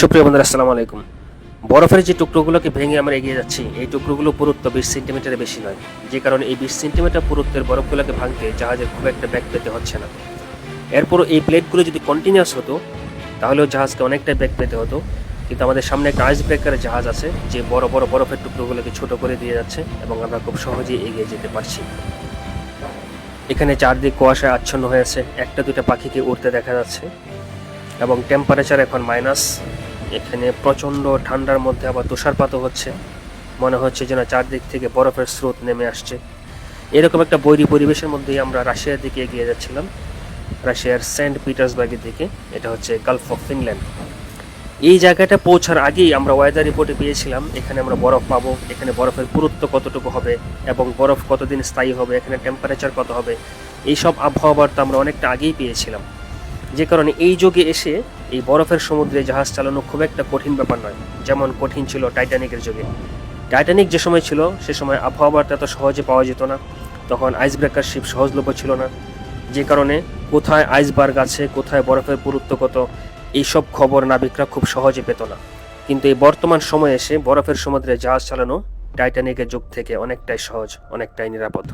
সুপ্রিয় বন্ধুরা, আসসালামু আলাইকুম। বরফের যে টুকরোগুলোকে ভেঙে আমরা এগিয়ে যাচ্ছি, এই টুকরোগুলো পুরুত্ব বিশ সেন্টিমিটারের বেশি নয়। যে কারণে এই বিশ সেন্টিমিটার পুরুত্বের বরফগুলোকে ভাঙতে জাহাজের খুব একটা ব্যাগ পেতে হচ্ছে না। এরপর এই প্লেটগুলো যদি কন্টিনিউয়াস হতো, তাহলেও জাহাজকে অনেকটা ব্যাগ পেতে হতো। কিন্তু আমাদের সামনে একটা আইস ব্রেকারের জাহাজ আছে, যে বড় বড় বরফের টুকরোগুলোকে ছোট করে দিয়ে যাচ্ছে এবং আমরা খুব সহজেই এগিয়ে যেতে পারছি। এখানে চারদিক কুয়াশায় আচ্ছন্ন হয়েছে একটা দুটো পাখিকে উড়তে দেখা যাচ্ছে এবং টেম্পারেচার এখন মাইনাস এখানে প্রচণ্ড ঠান্ডার মধ্যে আবার তুষারপাতও হচ্ছে। মনে হচ্ছে যেন চারদিক থেকে বরফের স্রোত নেমে আসছে। এরকম একটা বৈরী পরিবেশের মধ্যেই আমরা রাশিয়ার দিকে এগিয়ে যাচ্ছিলাম। রাশিয়ার সেন্ট পিটার্সবার্গের দিকে, এটা হচ্ছে গালফ অফ ফিনল্যান্ড। এই জায়গাটা পৌঁছার আগেই আমরা ওয়েদার রিপোর্টে পেয়েছিলাম, এখানে আমরা বরফ পাবো, এখানে বরফের পুরুত্ব কতটুকু হবে এবং বরফ কতদিন স্থায়ী হবে, এখানে টেম্পারেচার কত হবে, এইসব আবহাওয়া বার্তা আমরা অনেকটা আগেই পেয়েছিলাম। যে কারণে এই যুগে এসে এই বরফের সমুদ্রে জাহাজ চালানো খুব একটা কঠিন ব্যাপার নয়, যেমন কঠিন ছিল টাইটানিকের যুগে। টাইটানিক যে সময় ছিল, সে সময় আবহাওয়া বার্তা এত সহজে পাওয়া যেত না। তখন আইস ব্রেকার শিপ সহজলভ্য ছিল না। যে কারণে কোথায় আইসবার্গ আছে, কোথায় বরফের পুরুত্ব কত, এইসব খবর নাবিকরা খুব সহজে পেত না। কিন্তু এই বর্তমান সময়ে এসে বরফের সমুদ্রে জাহাজ চালানো টাইটানিকের যুগ থেকে অনেকটাই সহজ, অনেকটাই নিরাপদ।